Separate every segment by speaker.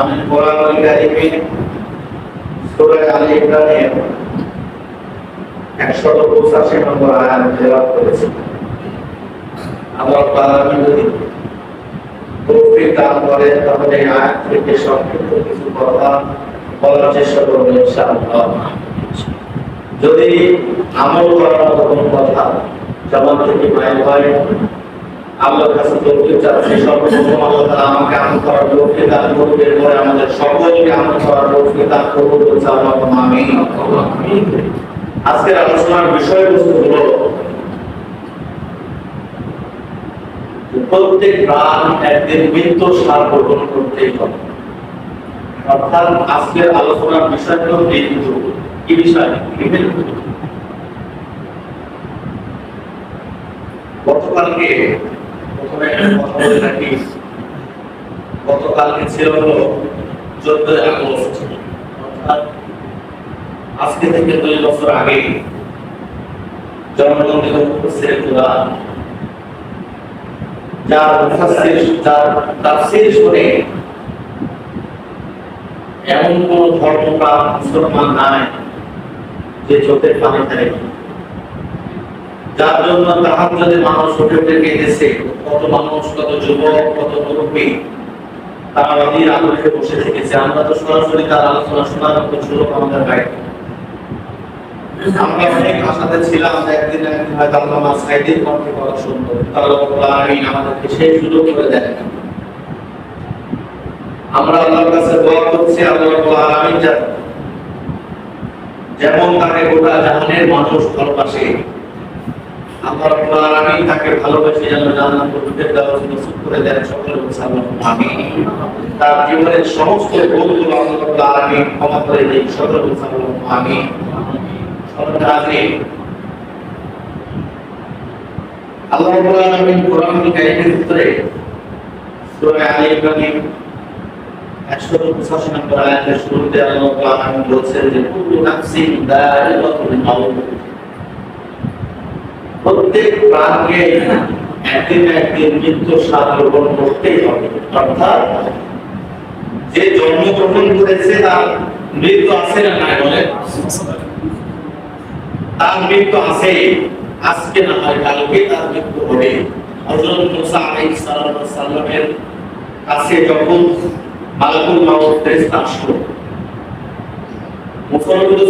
Speaker 1: আমি ইমরানের 185 নম্বর আয়াত করেছি। যদি তৌফিক দান তাহলে আয়াত থেকে সংক্ষিপ্ত কিছু কথা বলার চেষ্টা করব ইনশাআল্লাহ। যদি আমল করার মতো কোনো কথা জবান থেকে বাইর হয় আল্লাহর কাছে তৌফিক চাচ্ছি। সর্বপ্রথম আল্লাহ তাআলা আমাকে আমল করার তৌফিক দান করবে এরপরে আমাদের সকলকে আমল করার তৌফিক দান করবে বলছে আল্লাহ আমিন। আজকের আলোচনার বিষয়বস্তু হলো প্রত্যেক প্রাণ একদিন মৃত্যু সার গ্রহণ করতেই হবে। অর্থাৎ আজকের আলোচনার বিষয় হলো মৃত্যু। কি বিষয়? গতকালকে গতকালকে ছিল চোদ্দই আগস্ট আজকে থেকে দুই বছর আগে শুনে এমন কোন ধর্মপ্রাণ মুসলমান নাই যে চোখের পানি ফেলে। যার জন্য তাহার যদি মানুষ উঠে উঠে কেঁদেছে কত মানুষ, কত যুবক, কত মুরব্বী, তারা বসে থেকেছে। আমরা তো সরাসরি তার আলোচনা শোনার মতো আমাদের বাইরে যেমন তাকে গোটা জাহানের মানুষ ভালোবাসে আল্লাহ রব্বুল আলামিন তাকে ভালোবেসে যেন জান্নাতুল ফেরদাউস নসিব করে দেন সকলে বলছে আমিন তার জীবনের সমস্ত ভুলগুলো আল্লাহ রব্বুল আলামিন ক্ষমা করে দেন সকলে বলছে আল্লাহুম্মা আমিন আল্লাহ রাব্বুল আলামিন কোরআনুল কারীমের ভিতরে সূরা আলে ইমরান 185 নম্বর আয়াতের শুরুতে আল্লাহ রাব্বুল যে প্রত্যেক প্রাণকে একদিন একদিন মৃত্যু স্বাদ গ্রহণ করতেই হবে। অর্থাৎ যে জন্মগ্রহণ করেছে, তার মৃত্যু আছে না নাই বলে তার মৃত্যু আছে, আজকে না হয় কালকে তার মৃত্যু হবে। মুসা কাছে যখন মালাকুল মাউত আসলো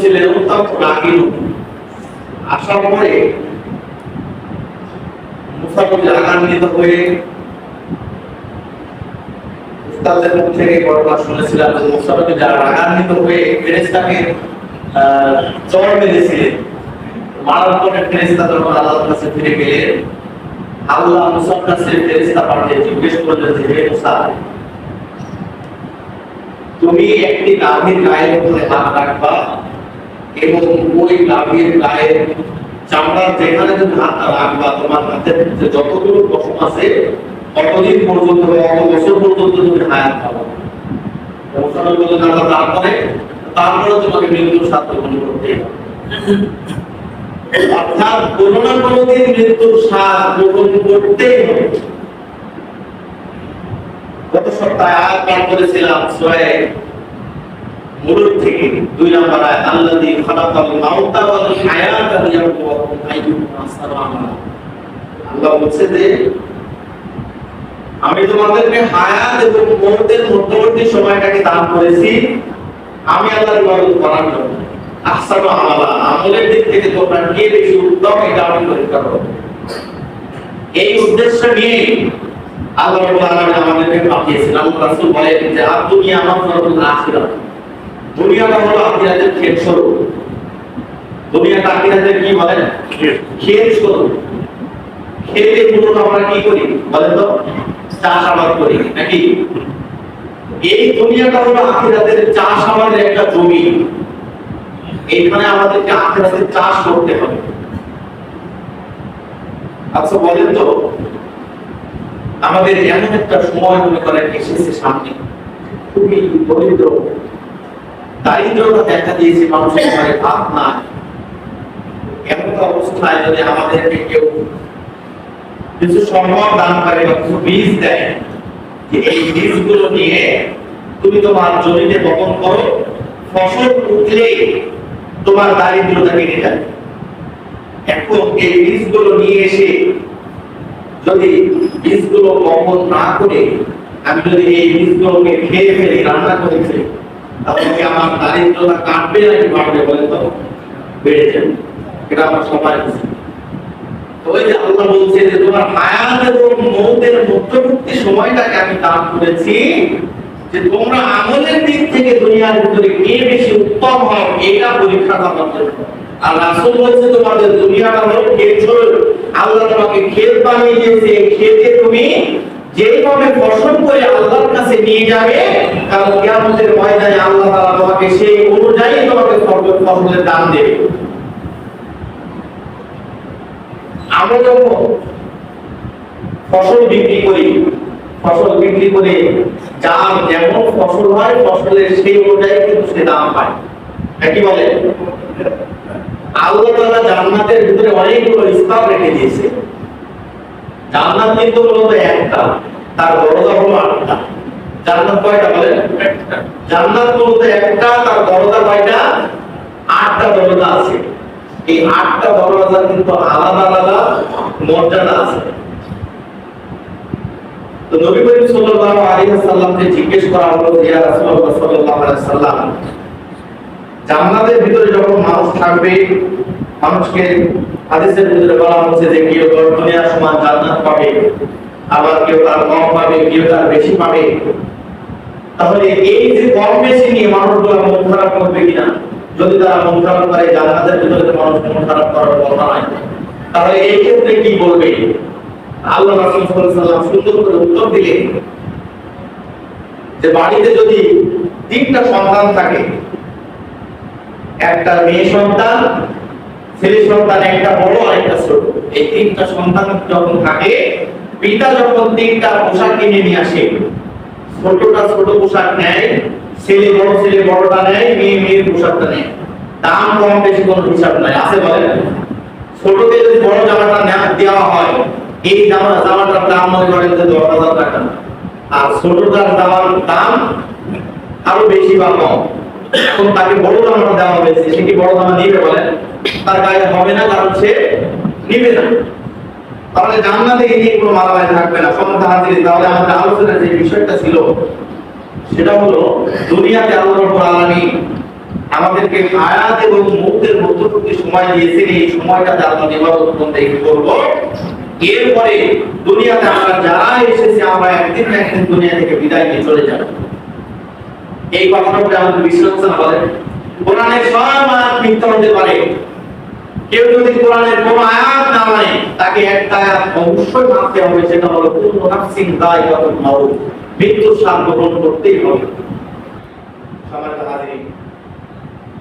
Speaker 1: ছিলেন অত্যন্ত আসার পরে মুসাফির রাগান্বিত হয়ে উস্তাদের মুখ থেকে ঘটনা শুনেছিলাম যে মুসাফির যারা রাগান্বিত হয়ে ফেরেশতাকে আহ, চড় মেরেছিলেন। মারার পরে ফেরেশতা যখন আল্লাহর কাছে ফিরে গেলেন আল্লাহ মুসার কাছে ফেরেশতা পাঠিয়ে জিজ্ঞেস করলেন যে হে মুসা তুমি একটি নাভির গায়ের উপরে হাত রাখবা এবং ওই নাভির গায়ের চামড়ার যেখানে তুমি হাতটা রাখবা তোমার হাতের যে যতগুলো আছে কতদিন পর্যন্ত কত বছর পর্যন্ত তুমি হায়াত পাবো তারপরে তারপরে তোমাকে মৃত্যুর স্বাদ গ্রহণ করতে অর্থাৎ কোনো না কোনোদিন মৃত্যুর স্বাদ গ্রহণ করতেই হবে। গত সপ্তাহে পাঠ করেছিলাম, সূরা থেকে দুই আয়াত আল্লাযী খালাকাল মাউতা আল্লাহ বলছে যে, আমি তোমাদেরকে হায়াত এবং মৌতের মধ্যবর্তী সময়টাকে দান করেছি। আমি আল্লাহর ইবাদত করার জন্য। আহসানু আমালা, আমলের দিক থেকে তোমরা কে বেশি উত্তম এটা আমি পরীক্ষা করো এই উদ্দেশ্য নিয়ে আল্লাহ রাব্বুল আলামিন আমাদেরকে পাঠিয়েছেন। আল্লাহ রাসূল বলেন যে, আর দুনিয়া দুনিয়াটা হলো আখিরাতের ক্ষেত স্বরূপ। দুনিয়াটা আখিরাতের কি বলেন? ক্ষেত। স্বরূপ। ক্ষেতে মূলত আমরা কি করি? বলেন তো চাষাবাদ করি নাকি? এই দুনিয়াটা হলো আখিরাতের চাষাবাদের একটা জমি। এইখানে আমাদেরকে আখিরাতের চাষ করতে হবে। আচ্ছা বলেন তো আমাদের এমন একটা সময় মনে করেন এসেছে সামনে। খুবই দরিদ্র দারিদ্রতা দেখা দিয়েছে মানুষের ঘরে ভাত নাই এমন অবস্থায় যদি আমাদেরকে কেউ কিছু দান করে বা কিছু বীজ দেয়, যে এই বীজগুলো নিয়ে তুমি তোমার জমিতে বপন করো, ফসল তোমার দারিদ্রতা কেটে যাবে এখন এই বীজগুলো নিয়ে এসে যদি বীজগুলো বপন না করে, আমি যদি এই বীজগুলোকে খেয়ে ফেলি, রান্না করে ফেলি তাহলে আমার দারিদ্রতা কাটবে নাকি বাড়বে বলে তো? বেড়ে যাবে এটা আমরা সবাই ওই যে আল্লাহ বলছে যে তোমার হায়াত এবং মৌতের মধ্যবর্তী সময়টাকে আমি দান করেছি যে তোমরা আমলের দিক থেকে দুনিয়ার ভিতরে কে বেশি উত্তম হও, এটা পরীক্ষা দেওয়ার জন্য। আর রাসূল বলছে তোমাদের দুনিয়াটা হলো ছিল আল্লাহ তোমাকে ক্ষেত বানিয়ে দিয়েছে, এই তুমি যেইভাবে ফসল করে আল্লাহর কাছে নিয়ে যাবে কারণ কিয়ামতের ময়দানে আল্লাহ তাআলা তোমাকে সেই অনুযায়ী তোমাকে ফসল, ফসলের দাম দেবে। আমরা যখন ফসল বিক্রি করি, ফসল বিক্রি করে যার যেমন ফসল হয়, ফসলের সেই অনুযায়ী কিন্তু সে দাম পায়। একই বলে? আল্লাহ তাআলা জান্নাতের ভিতরে অনেকগুলো স্তর রেখে দিয়েছে। জান্নাত কিন্তু মূলত একটা, তার দরজা হলো আটটা জান্নাত কয়টা বলেন? জান্নাত মূলত একটা, তার দরজা কয়টা? আটটা দরজা আছে। এই আটটা দরজা কিন্তু আলাদা আলাদা মর্যাদা আছে। তো নবী করিম সাল্লাল্লাহু আলাইহি ওয়াসাল্লামকে জিজ্ঞেস করা হলো, ইয়া রাসূলুল্লাহ সাল্লাল্লাহু আলাইহি ওয়াসাল্লাম, জান্নাতের ভিতরে যখন মানুষ থাকবে মানুষকে হাদিসের ভিতরে বলা হচ্ছে যে কেউ দুনিয়ার সমান জান্নাত পাবে, আবার কেউ তার কম পাবে, কেউ তার বেশি পাবে। তাহলে এই যে কম বেশি নিয়ে মানুষগুলো মন খারাপ করবে কিনা? যদি তারা মন খারাপ করে, জান্নাতের ভিতরে তো মানুষ মন খারাপ করার কথা নাই তাহলে এই ক্ষেত্রে কি বলবে? আল্লাহ রাসূল সাল্লাল্লাহু সুন্দর করে উত্তর দিলেন যে বাড়িতে যদি তিনটা সন্তান থাকে, একটা মেয়ে সন্তান ছেলে সন্তান একটা বড় আর একটা ছোট। এই তিনটা সন্তান যখন থাকে, পিতা যখন তিনটা পোশাক কিনে নিয়ে আসে, ছোটটা ছোট পোশাক নেয়, ছেলে বড়, ছেলে বড়টা নেয়, মেয়ে মেয়ের পোশাকটা নেয়। দাম কম, বেশি কোনো হিসাব নাই, আছে বলেন? ছোটকে যদি বড় জামাটা দেওয়া হয়, এই জামা জামাটার দাম মনে করেন যে দশ হাজার টাকা। আর ছোটটার জামার দাম আরও বেশি বা কম। এখন তাকে বড় দেওয়া হয়েছে? সে কি বড় জামা নিবে তার গায়ে হবে না কারণ সে নিবে না। তাহলে কোনো থাকবে না তাহলে আমাদের যে বিষয়টা ছিল, সেটা হলো দুনিয়াতে আল্লাহ আলামিন আমাদেরকে হায়াত এবং মৌতের মধ্যবর্তী সময় দিয়েছেন। এই আল্লাহ ইবাদত বন্দেগী করব। এরপরে দুনিয়াতে আমরা যারা এসেছি, আমরা একদিন না একদিন দুনিয়া থেকে বিদায় নিয়ে চলে যাব। এই কথাটা বলে আমাদের বিশ্লেষণ বলেন কোরআনের সব আয়াত মিথ্যা হতে পারে। কেউ যদি কোরআনের কোন আয়াত না মানে তাকে একটা অবশ্যই মানতে হবে, সেটা হলো, কুল্লু নাফসিন যায়িকাতুল মাউত। মৃত্যুর স্বাদ গ্রহণ করতেই হবে। সম্মানিত হাজিরিন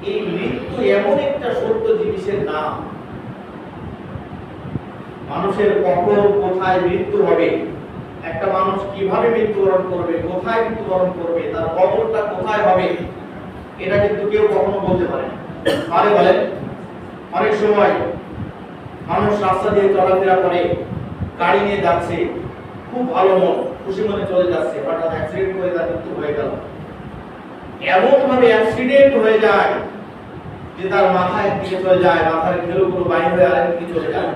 Speaker 1: এই মৃত্যু এমন একটা সত্য জিনিসের নাম। মানুষের কখন কোথায় মৃত্যু হবে? একটা মানুষ কীভাবে মৃত্যুবরণ করবে, কোথায় মৃত্যুবরণ করবে, তার কবরটা কোথায় হবে, এটা কিন্তু কেউ কখনো বলতে পারে না। আরে বলেন, অনেক সময় মানুষ রাস্তা দিয়ে চলাফেরা করে, গাড়ি নিয়ে যাচ্ছে, খুব ভালো মন, খুশি মনে চলে যাচ্ছে, হঠাৎ অ্যাক্সিডেন্ট করে তার মৃত্যু হয়ে গেল। এমন ভাবে অ্যাক্সিডেন্ট হয়ে যায় যে তার মাথা একদিকে চলে যায়, মাথার ঘেরুগুলো বাইরে হয়ে আরেকদিকে চলে যায়।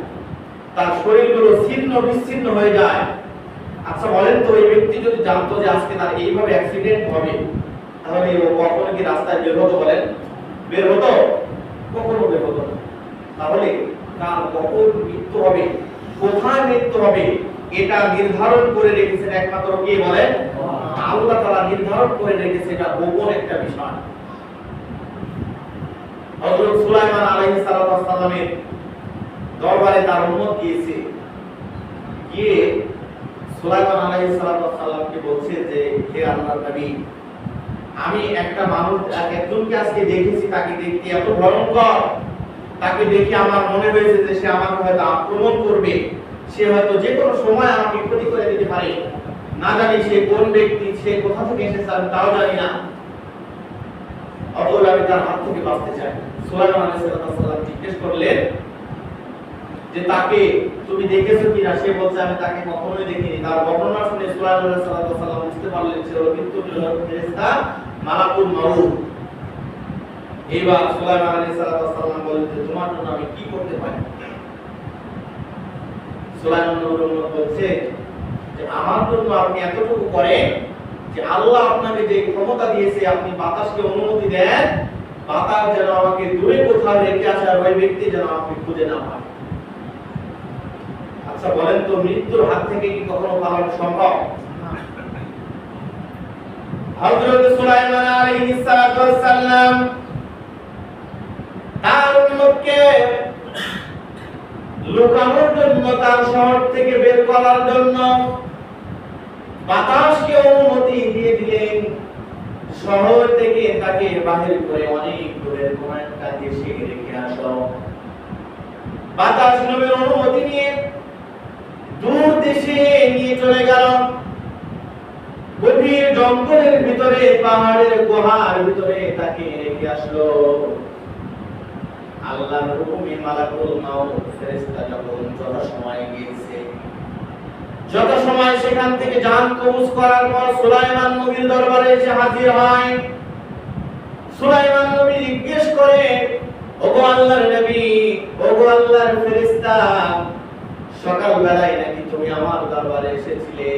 Speaker 1: তার শরীরগুলো ছিন্ন, বিচ্ছিন্ন হয়ে যায়। আচ্ছা বলেন তো ওই ব্যক্তি যদি জানতো যে আজকে তার এইভাবে অ্যাক্সিডেন্ট হবে, তাহলে ও কখনো কি রাস্তায় বের হতো বলেন? বের হতো? কখনো বের হতো তাহলে কার কখন মৃত্যু হবে? কোথায় মৃত্যু হবে? এটা নির্ধারণ করে রেখেছেন একমাত্র কে বলেন? আল্লাহ তাআলা নির্ধারণ করে রেখেছে এটা গোপন একটা বিষয়। হযরত সুলাইমান আলাইহিস সালামের দরবারে তার উম্মত গিয়েছে। গিয়ে সুলাইমান সালামকে বলছে যে, হে আল্লাহর নবী, আমি একটা মানুষ একজনকে আজকে দেখেছি, তাকে দেখতে এত ভয়ঙ্কর। তাকে দেখে আমার মনে হয়েছে যে সে আমাকে হয়তো আক্রমণ করবে। সে হয়তো যে কোনো সময় আমাকে ক্ষতি করে দিতে পারে। না জানি সে কোন ব্যক্তি, সে কোথা থেকে এসেছে, আমি তাও জানি না। অতএব আমি তার হাত থেকে বাঁচতে চাই। সুলাইমান আলাইহিস জিজ্ঞেস করলেন যে তাকে তুমি দেখেছ কিনা, সে বলছে, আমি তাকে কখনোই দেখিনি। তার বর্ণনা শুনে বুঝতে পারলেন ফেরেশতা মালাকুল এইবার আলাইহিস সালাম যে, তোমার জন্য আমি কি করতে পারি? সুলাইমান নবী বলছে যে, আমার জন্য আপনি এতটুকু করেন যে আল্লাহ আপনাকে যে ক্ষমতা দিয়েছে, আপনি বাতাসকে অনুমতি দেন, বাতাস যেন আমাকে দূরে কোথাও রেখে আসে আর ওই ব্যক্তি যেন আপনি খুঁজে না পান আচ্ছা বলেন তো মৃত্যুর হাত থেকে কি কখনো পালানো সম্ভব? হযরত সুলাইমান আলাইহিস সালাতু ওয়াস সালাম তার উম্মতকে লুকানোর জন্য, তার শহর থেকে বের করার জন্য বাতাসকে অনুমতি দিয়ে দিলেন। শহর থেকে তাকে বাহির করে অনেক দূরের কোন একটা দেশে রেখে আসো বাতাস নবীর অনুমতি নিয়ে দূর দেশে নিয়ে চলে গেল। গভীর জঙ্গলের ভিতরে, পাহাড়ের গুহার ভিতরে তাকে রেখে আসলো। আল্লাহর হুকুমে মালাকুল মাউত, ফেরেশতা যখন যথা সময় গিয়েছে, যত সময় সেখান থেকে জান কবুজ করার পর সুলাইমান নবীর দরবারে এসে হাজির হয়। সুলাইমান নবী জিজ্ঞেস করে, ওগো আল্লাহর নবী, ওগো আল্লাহর ফেরেশতা সকাল বেলায় নাকি তুমি আমার দরবারে এসেছিলে?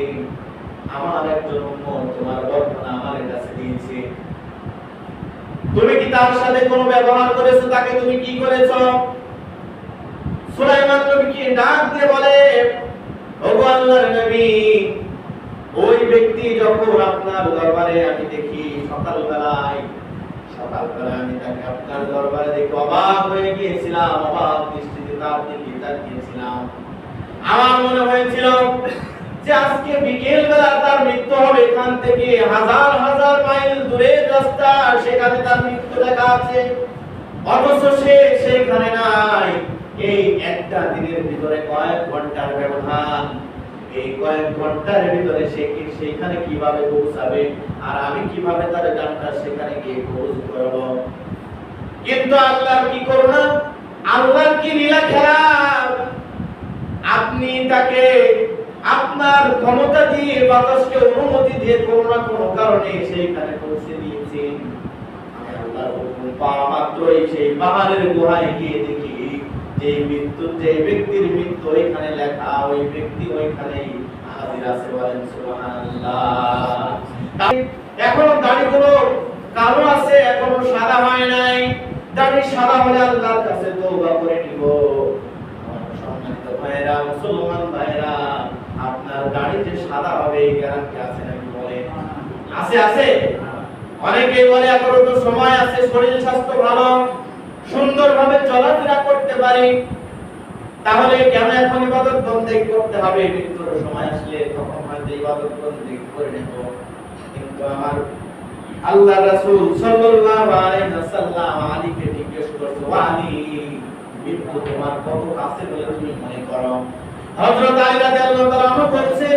Speaker 1: আমার একজন তোমার বর্ণনা আমার কাছে দিয়েছে। তুমি কি তার সাথে কোনো ব্যবহার করেছ? তাকে তুমি কি সুলাইমান নবী কি ডাক দিয়ে বলে আল্লাহর নবী, ওই ব্যক্তি যখন আপনার দরবারে আমি দেখি সকাল বেলায় সকাল বেলায় আমি তাকে আপনার দরবারে দেখে অবাক হয়ে গিয়েছিলাম, অবাক দৃষ্টিতে তার দিকে তাকিয়েছিলাম। আমার মনে হয়েছিল যে আজকে বিকেল বেলা তার মৃত্যু হবে এখান থেকে হাজার হাজার মাইল দূরে রাস্তা, সেখানে তার মৃত্যু লেখা আছে। অথচ সে সেখানে নাই। এই একটা দিনের ভিতরে কয়েক ঘণ্টার ব্যবধান। এই কয়েক ঘণ্টার ভিতরে সে কি সেখানে কীভাবে পৌঁছাবে আর আমি কীভাবে তার জানটা সেখানে গিয়ে খোঁজ করব? কিন্তু আল্লাহ কি করুন আল্লাহর কি লীলা খেলা? আপনি তাকে আপনার ক্ষমতা দিয়ে বাতাসকে অনুমতি দিয়ে কোনো না কোনো কারণে সেইখানে পৌঁছে দিয়েছেন। আছে এখনও সাদা হয় নাই। সাদা হলে কাছে করে নিব। করতে তাহলে কেন এখন ইবাদত বন্দেগী করতে হবে? মৃত্যুর সময় আসলে তখন হয়তো ইবাদত বন্দেগী করে নেব। কিন্তু আমার আল্লাহ রাসূল সাল্লাল্লাহু আলাইহি ওয়াসাল্লাম আলীকে জিজ্ঞেস করছে "ও আলী মৃত্যু তোমার কত কাছে বলে তুমি মনে করো? হযরত আলী রাদিয়াল্লাহু তাআলা বলছে,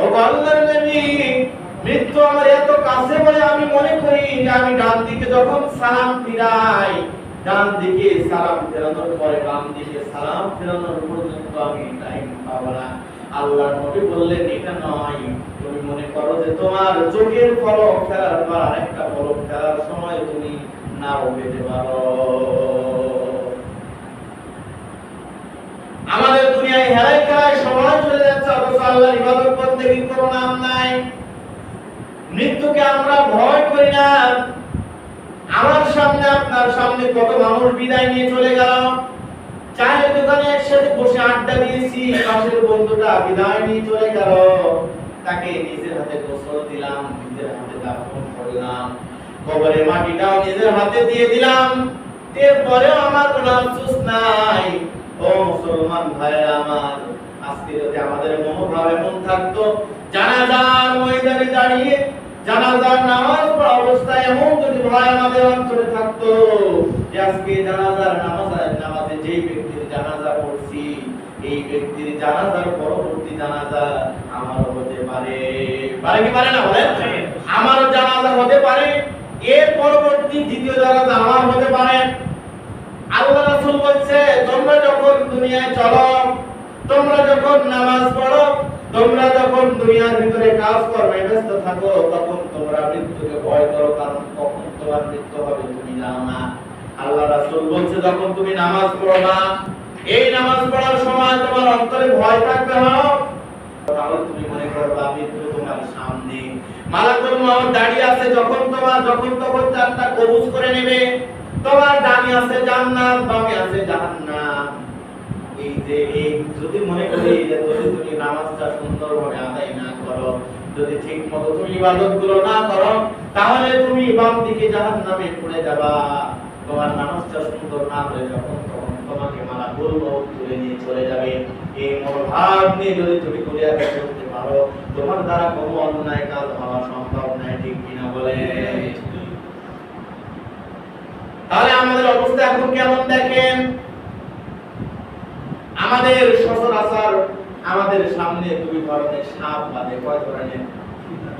Speaker 1: ও আল্লাহর নবী, মৃত্যু আমার এত কাছে বলে আমি মনে করি যে আমি ডান দিকে যখন সালাম ফিরাই, ডান দিকে সালাম ফেরানোর পরে বাম দিকে সালাম ফেরানোর পর্যন্ত আমি টাইম পাবো না। আল্লাহ নবী বললেন, এটা নয়। তুমি মনে করো যে তোমার চোখের পলক ফেরার পর আরেকটা পলক ফেরার সময় তুমি নাও পেতে পারো। আমাদের দুনিয়ায় হেলাই খেলায় সময় চলে যাচ্ছে, অথচ আল্লাহর ইবাদত করতে কি কোনো নাম নাই। মৃত্যুকে আমরা ভয় করি না। আমার সামনে আপনার সামনে কত মানুষ বিদায় নিয়ে চলে গেল। চায়ের দোকানে একসাথে বসে আড্ডা দিয়েছি, পাশের বন্ধুটা বিদায় নিয়ে চলে গেল। তাকে নিজের হাতে গোসল দিলাম, নিজের হাতে দাফন করলাম, কবরে মাটিটাও নিজের হাতে দিয়ে দিলাম। এরপরেও আমার কোনো আফসোস নাই। ও মুসলমান ভাইরা আমার আজকে যদি আমাদের মনোভাব এমন থাকতো জানাজার ময়দানে দাঁড়িয়ে জানাজার নামাজ পড়া অবস্থায় এমন যদি ভয় আমাদের অন্তরে থাকতো যে আজকে জানাজার নামাজ নামাজে যেই ব্যক্তির জানাজা পড়ছি এই ব্যক্তির জানাজার পরবর্তী জানাজা আমার হতে পারে। পারে কি পারে না বলেন আমারও জানাজা হতে পারে এর পরবর্তী দ্বিতীয় জানাজা আমার হতে পারে। আল্লাহ রাসূল বলছে, তোমরা যখন দুনিয়ায় চলো, তোমরা যখন নামাজ পড়ো, তোমরা যখন দুনিয়ার ভিতরে কাজ কর্মে ব্যস্ত থাকো, তখন তোমরা মৃত্যুকে ভয় করো, কারণ কখন তোমার মৃত্যু হবে তুমি জানো না। আল্লাহ রাসূল বলছে, যখন তুমি নামাজ পড়ো না, এই নামাজ পড়ার সময় তোমার অন্তরে ভয় থাকবে হোক তাহলে তুমি মনে করবা মৃত্যু তোমার সামনে। মালাকুল মউত দাঁড়িয়ে আছে, যখন তোমার যখন তখন জানটা কবুজ করে নেবে তোমার ডানে আছে জান্নাত, বামে আছে জাহান্নাম এই যে এই, যদি মনে করি যে তুমি নামাজটা সুন্দরভাবে আদায় না করো, যদি ঠিক মতো তুমি ইবাদতগুলো না করো, তাহলে তুমি দিকে জাহান্নামে পড়ে যাবা। তোমার নামাজটা সুন্দর না হলে যখন তখন তোমাকে মালা বলব তুলে নিয়ে চলে যাবে। এই মনোভাব নিয়ে যদি তুমি কুলিয়া করতে পারো, তোমার দ্বারা কোনো অন্যায় কাজ হওয়া সম্ভব নয়, ঠিক কিনা বলে তাহলে আমাদের অবস্থা এখন কেমন দেখেন? আমাদের সচরাচর আমাদের সামনে দুই ধরনের সাপ বাঁধে। কয় ধরনের?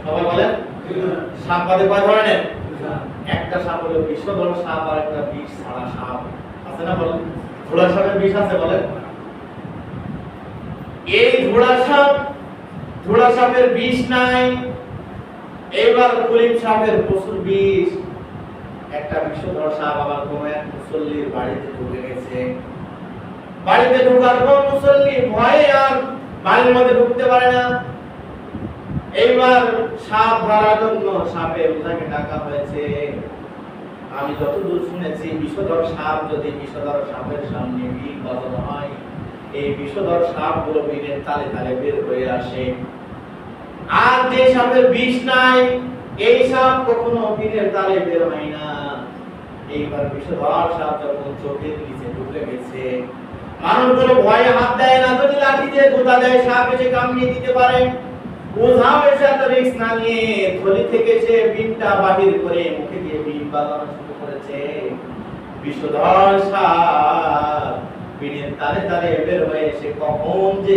Speaker 1: সবাই বলেন। সাপ বাঁধে কয় ধরনের? একটা সাপ হলো বিষধর সাপ, আর একটা বিষ ছাড়া সাপ। আছে না বলেন? ঘোড়া সাপের বিষ আছে বলেন? এই ঘোড়া সাপ ঘোড়া সাপের বিষ নাই। এবার কুলিপ সাপের প্রচুর বিষ। একটা বিষধর সাপ আবার কোন এক মুসল্লির বাড়িতে ঢুকে গেছে। বাড়িতে ঢোকার মুসল্লি ভয়ে আর বাড়ির মধ্যে ঢুকতে পারে না। এইবার সাপ ধরার জন্য ওটাকে ডাকা হয়েছে। আমি যতদূর শুনেছি বিষধর সাপ যদি বিষধর সাপের সামনে হয়, এই বিষধর সাপগুলো বিনের তালে তালে বের হয়ে আসে। আর যে সাপের বিষ নাই, এই সাপ কখনো বিনের তালে বের হয় না। এইবার বিষধর সাপ যখন চোখের নিচে ঢুকে গেছে। ভয়ে হাত দেয় না, যদি লাঠি দিয়ে গোতা দেয়, সাপ এসে কামড়িয়ে দিতে পারে। এসে না নিয়ে থলি থেকে সে বিনটা বাহির করে মুখে দিয়ে বিন শুরু করেছে। সাপ বিনের তালে তালে বের হয়ে সে কখন যে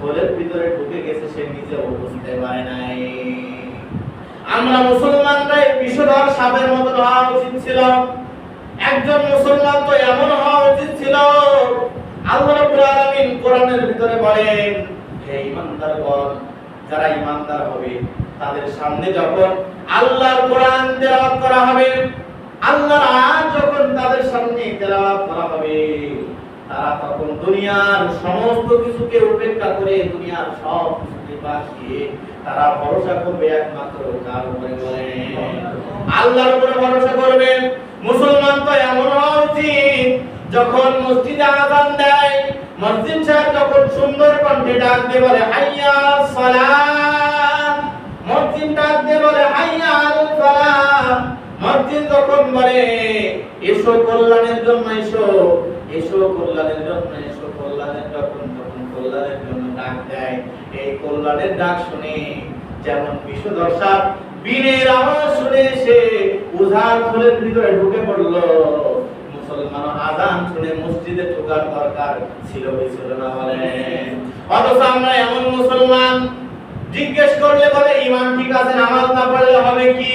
Speaker 1: থলের ভিতরে ঢুকে গেছে, সে নিজেও বুঝতে পারে নাই। আমরা মুসলমানরা এই বিষধর সাপের মতো হওয়া উচিত ছিল। একজন মুসলমান তো এমন হওয়া উচিত ছিল। ভিতরে বলেন যারা হবে, তাদের সামনে যখন করা হবে যখন তাদের সামনে করা হবে, তারা তখন দুনিয়ার সমস্ত কিছুকে উপেক্ষা করে দুনিয়ার সব কিছুকে তারা ভরসা করবে একমাত্র কার উপরে আল্লাহর উপরে ভরসা করবেন মুসলমান তো এমন হওয়া যখন মসজিদে আদান দেয়, মসজিদ সাহেব যখন সুন্দর কণ্ঠে ডাক দিয়ে বলে, হাইয়া সালাম। মসজিদ ডাক দিয়ে বলে, হাইয়া ফালাহ মসজিদ যখন বলে এসো কল্যাণের জন্য এসো এসো কল্যাণের জন্য এসো, কল্যাণের যখন তখন কল্যাণের জন্য ডাক দেয়, এই কল্যাণের ডাক শুনে যেমন বিশ্বদর্শা বীরের আওয়াজ শুনে সে উজার ফুলের ভিতরে ঢুকে পড়ল। মুসলমান আজান শুনে মসজিদে ঢোকার দরকার ছিল কি না বলেন অথচ আমরা এমন মুসলমান, জিজ্ঞেস করলে বলে, ইমান ঠিক আছে, নামাজ না পড়লে হবে কি?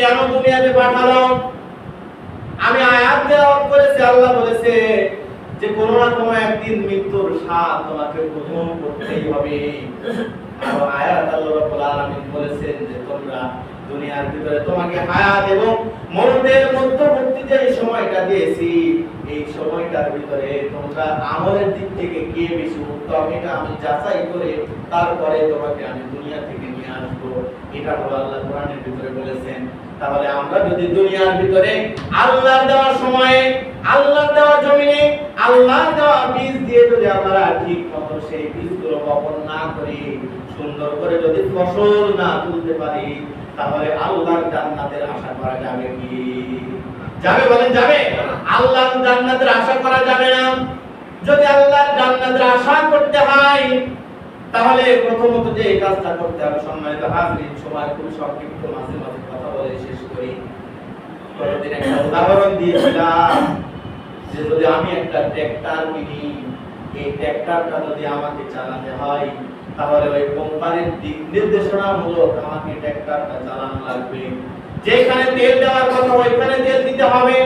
Speaker 1: কেন দুনিয়াতে পাঠালো আমি আয়াত তেলাওয়াত করেছি, আল্লাহ বলেছে যে কোনো না কোনো একদিন মৃত্যুর স্বাদ তোমাকে গ্রহণ করতেই হবে। আয়াত আল্লাহ বলেছেন যে তোমরা দুনিয়ার ভিতরে তোমাকে হায়াত এবং সময়টা দিয়েছি, এই সময়টার ভিতরে তোমরা আমলের দিক থেকে কে বেশি উত্তম, এটা আমি যাচাই করে তারপরে তোমাকে আমি দুনিয়া থেকে নিয়ে আসব। এটা হলো আল্লাহ কোরআনের ভিতরে বলেছেন তাহলে আমরা যদি দুনিয়ার ভিতরে আল্লাহর দেওয়ার সময়ে, আল্লাহর দেওয়া জমিনে, আল্লাহর দেওয়া বীজ দিয়ে যদি আমরা ঠিক মতো সেই বীজগুলো বপন না করি, সুন্দর করে যদি ফসল না তুলতে পারি, তাহলে আল্লাহর জান্নাতের আশা করা যাবে কি? যাবে বলেন যাবে। আল্লাহর জান্নাতের আশা করা যাবে না। যদি আল্লাহর জান্নাতের আশা করতে হয় তাহলে প্রথমত যে এই কাজটা করতে হবে, সম্মানিত হাজরিন সময় খুব সংক্ষিপ্ত মাঝে মাঝে কথা বলে শেষ করি। গতদিন একটা উদাহরণ দিয়েছিলাম যে যদি আমি একটা ট্র্যাক্টর কিনি, এই ট্র্যাক্টরটা যদি আমাকে চালাতে হয়, তাহলে ওই কোম্পানির দিক নির্দেশনা মূলক আমাকে ট্র্যাক্টরটা চালানো লাগবে। যেখানে তেল দেওয়ার কথা ওইখানে তেল দিতে হবে,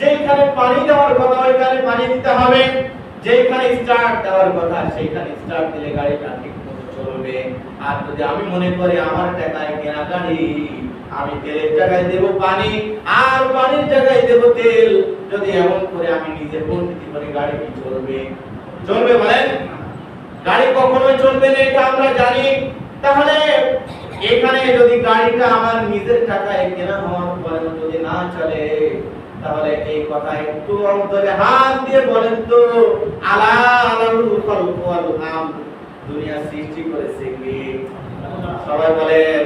Speaker 1: যেখানে পানি দেওয়ার কথা ওইখানে পানি দিতে হবে। যেখানে স্টার্ট দেওয়ার কথা সেইখানে স্টার্ট দিলে গাড়িটা ঠিক মতো চলবে। আর যদি আমি মনে করি আমার টাকায় কেনা গাড়ি আমি তেলের জায়গায় দেব পানি, আর পানির জায়গায় দেব তেল, যদি এমন করে আমি নিজে পরিণতি করি গাড়ি কি চলবে। চলবে বলেন? গাড়ি কখনোই চলবে না, এটা আমরা জানি। তাহলে এখানে যদি গাড়িটা আমার নিজের টাকায় কেনা হওয়ার পরে যদি না চলে তাহলে এই কথা একটু অন্তরে হাত দিয়ে বলেন তো আলা খালকু ওয়াল দুনিয়া সৃষ্টি করেছে কে? সবাই বলেন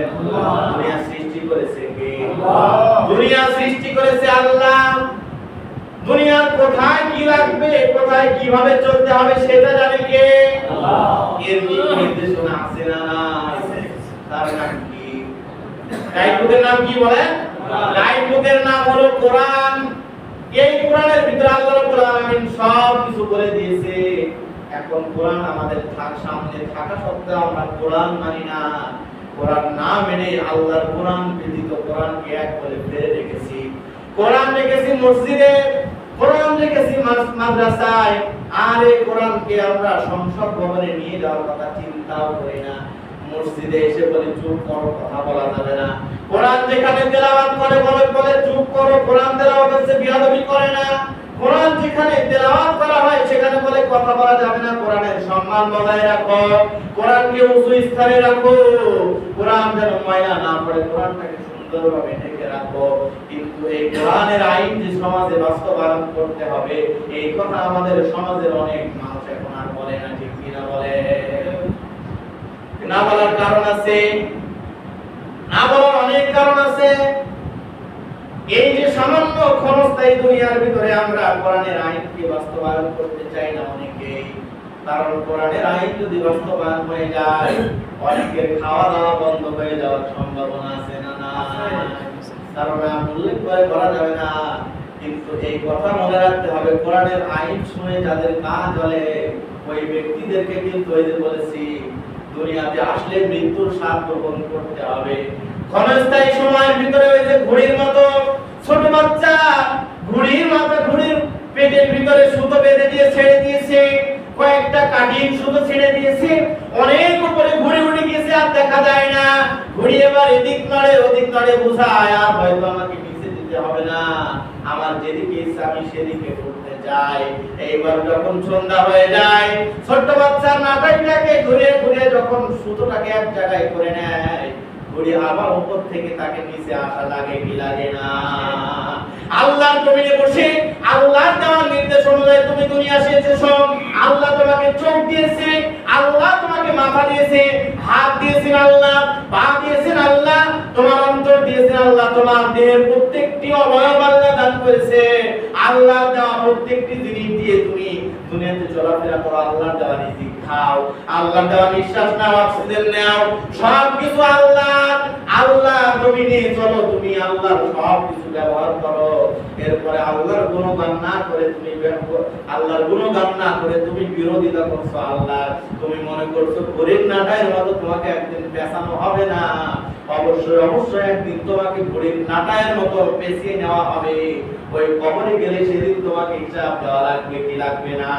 Speaker 1: দুনিয়া সৃষ্টি করেছে কে? দুনিয়া সৃষ্টি করেছে আল্লাহ। দুনিয়ার কোথায় কি লাগবে কোথায় কীভাবে চলতে হবে সেটা জানে কে? এর নির্দেশনা আছে না তার নাম কি? বুকের নাম কি বলেন? গাইড নাম হলো কোরআন। এই কোরআনের ভিতরে আল্লাহ রাব্বুল সব কিছু বলে দিয়েছে। এখন কোরআন আমাদের থাক, সামনে থাকা সত্ত্বেও আমরা কোরআন মানি না। কোরআন না মেনে আল্লাহর কোরআন ব্যতীত কোরআনকে এক বলে ফেলে রেখেছি। কোরআন রেখেছি মসজিদে, কোরআন রেখেছি মাদ্রাসায়। আর এই কোরআনকে আমরা সংসদ ভবনে নিয়ে যাওয়ার কথা চিন্তাও করি না। মসজিদে এসে বলে, চুপ করো, কথা বলা যাবে না। কোরআন যেখানে তেলাওয়াত করে, বলে বলে, চুপ করো। কোরআন তেলাওয়াত হচ্ছে বিয়াদবি করে না। কোরআন যেখানে তেলাওয়াত করা হয়, সেখানে বলে, কথা বলা যাবে না। কোরআনের সম্মান বজায় রাখো। কোরআনকে উঁচু স্থানে রাখো। কোরআন যেন ময়লা না পড়ে, কোরআনটাকে সুন্দরভাবে ঢেকে রাখো। কিন্তু এই কোরআনের আইন যে সমাজে বাস্তবায়ন করতে হবে, এই কথা আমাদের সমাজের অনেক মানুষ এখন আর বলে না, ঠিক কিনা বলে? না বলার কারণ আছে? না বলার অনেক কারণ আছে। এই যে সামান্য ক্ষণস্থায়ী দুনিয়ার ভিতরে আমরা কোরআনের আইনকে বাস্তবায়ন করতে চাই না অনেকেই, কারণ কোরআনের আইন যদি বাস্তবায়ন হয়ে যায়, অনেকের খাওয়া দাওয়া বন্ধ হয়ে যাওয়ার সম্ভাবনা আছে না না কারণ উল্লেখ করে করা যাবে না, কিন্তু এই কথা মনে রাখতে হবে, কোরআনের আইন শুনে যাদের কাজ চলে ওই ব্যক্তিদেরকে কিন্তু ওই বলেছি দুনিয়াতে আসলে মৃত্যুর স্বাদ গ্রহণ করতে হবে। ক্ষণস্থায়ী সময়ের ভিতরে ওই যে ঘুড়ির মতো ছোট বাচ্চা, ঘুড়ির মাথা, ঘুড়ির পেটের ভিতরে সুতো বেঁধে দিয়ে ছেড়ে দিয়েছে, কয়েকটা কাঠিন সুতো ছেড়ে দিয়েছে, অনেক উপরে ঘুরে উঠে গিয়েছে আর দেখা যায় না। ঘুড়ি এবার এদিক নড়ে ওদিক নড়ে বোঝায়, আর হয়তো আমাকে নিচে দিতে হবে না। আমার যেদিকে ইচ্ছা আমি সেদিকে যাই এইবার যখন সন্ধ্যা হয়ে যায়, ছোট্ট বাচ্চার নাটাইটাকে ঘুরে ঘুরে যখন সুতোটাকে এক জায়গায় করে নেয় ঘুরে আবার উপর থেকে তাকে নিচে আসা লাগে কি লাগে না। আল্লাহর জমিনে বসে আল্লাহর দেওয়া নির্দেশ অনুযায়ী তুমি দুনিয়া এসেছ আল্লাহ তোমাকে চোখ দিয়েছে, আল্লাহ তোমাকে মাথা দিয়েছে, হাত দিয়েছেন আল্লাহ, পা দিয়েছেন আল্লাহ, তোমার অন্তর দিয়েছেন আল্লাহ, তোমার দেহের প্রত্যেকটি অবয়ব আল্লাহ দান করেছে। আল্লাহ দেওয়া প্রত্যেকটি জিনিস দিয়ে তুমি দুনিয়াতে চলাফেরা করো আল্লাহর দেওয়া রিজিক। খাও। আল্লাহর দেওয়া নিঃশ্বাস নাও, অক্সিজেন নাও। সব আল্লাহ আল্লাহ জমিনে চলো, তুমি আল্লাহর সব ব্যবহার করো। এরপরে আল্লাহর গুণগান না করে তুমি আল্লাহর গুণগান না করে তুমি বিরোধিতা করছ আল্লাহ তুমি মনে করছ, গরিব নাটাইয়ের মতো তোমাকে একদিন পেছানো হবে না। অবশ্যই অবশ্যই একদিন তোমাকে গরিব নাটাইয়ের মতো পেছিয়ে নেওয়া হবে। ওই কবরে গেলে সেদিন তোমাকে হিসাব দেওয়া লাগবে কি লাগবে না?